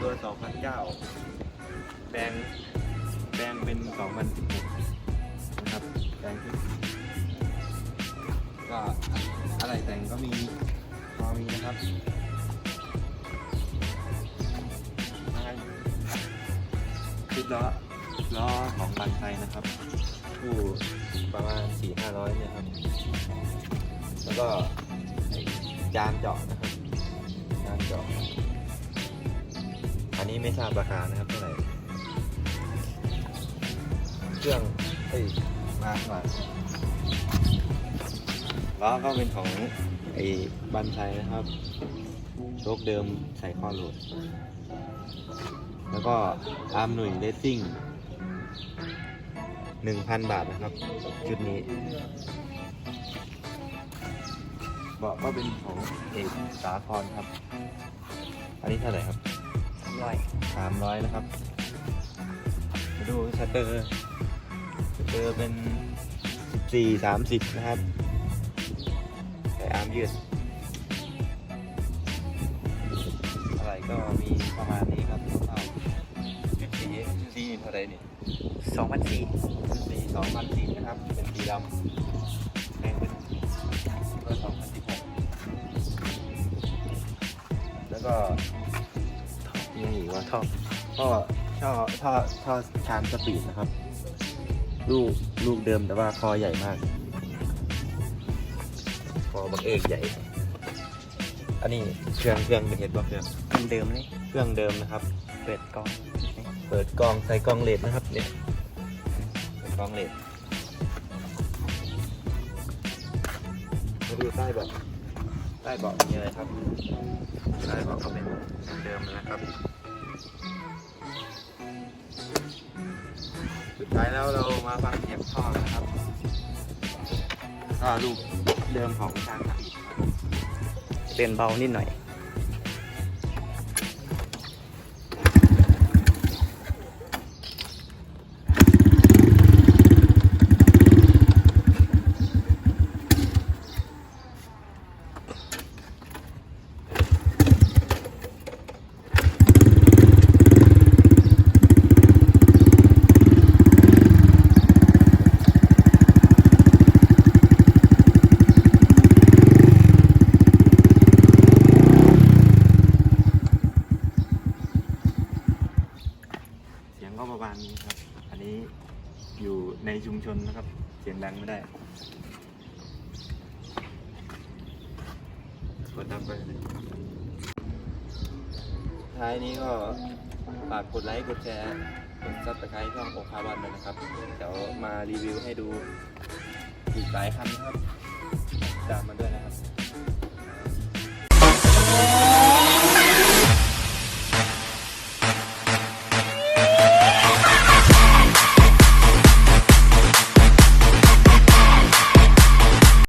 ตัว2009แปลงแปลงเป็น2016นะครับแปลงขึ้นก็อะไรแต่งก็มีพอมีนะครับชุดล้อล้อของบันไซนะครับคู่ประมาณ4-500เนี่ยครับ แล้วก็จานเจาะนะครับ จานเจาะอันนี้ไม่ทราบราคานะครับเท่าไหร่ เครื่องเอ้ยมาข้างหลังล้อก็เป็นของไอ้บันไซนะครับ โชคเดิมใส่ข้อโหลดแล้วก็อาร์มหนุ่ยเลสซิ่งหนึ่งพันบาทนะครับ ชุดนี้ เบาะก็เป็นของเอกสาครครับ อันนี้เท่าไหร่ครับร้อยสามร้อยนะครับมาดูชัตเตอร์ชัตเตอร์เป็นสิบสี่สามสิบนะครับใส่อาร์มยืดอะไรก็มีประมาณนี้ครับคร่าวๆชุดสีชุดสีเท่าไหรนี่สองพันสี่ชุดสีสองพันสี่นะครับ เป็นสีดำแพงเป็นก็สองพัน กแล้วก็ยังอีกว่าท็อปท่อท่อท่อท่อชานสปีดนะครับ ลูกลูกเดิมแต่ว่าคอใหญ่มาก คอบักเอกใหญ่ อันนี้เครื่องเครื่องเป็นเห็ดบ่เครื่องเดิมเลยเครื่องเดิมนะครับ เปิดกล้อง เปิดกล่องใส่กล่องเลดนะครับเนี่ยใส่กล่องเลดมาดูใต้เบาะ ใต้เบาะมีอะไรครับใต้เบาะก็เป็นเดิมนะครับ สุดท้ายแล้วเรามาฟังเสียงท่อกันนะครับ ก็ลูกเดิมของช้างสปีดครับเดินเบานิดหน่อย เสียงก็ประมาณนี้ครับ อันนี้ อยู่ในชุมชนนะครับ เสียงดังไม่ได้กดดับไปท้ายนี้ก็ฝากกดไลค์กดแชร์กดซับสไครต์ช่องโอคาวันด้วยนะครับ เดี๋ยวมารีวิวให้ดูอีกหลายคันนะครับตามมาด้วยนะครับ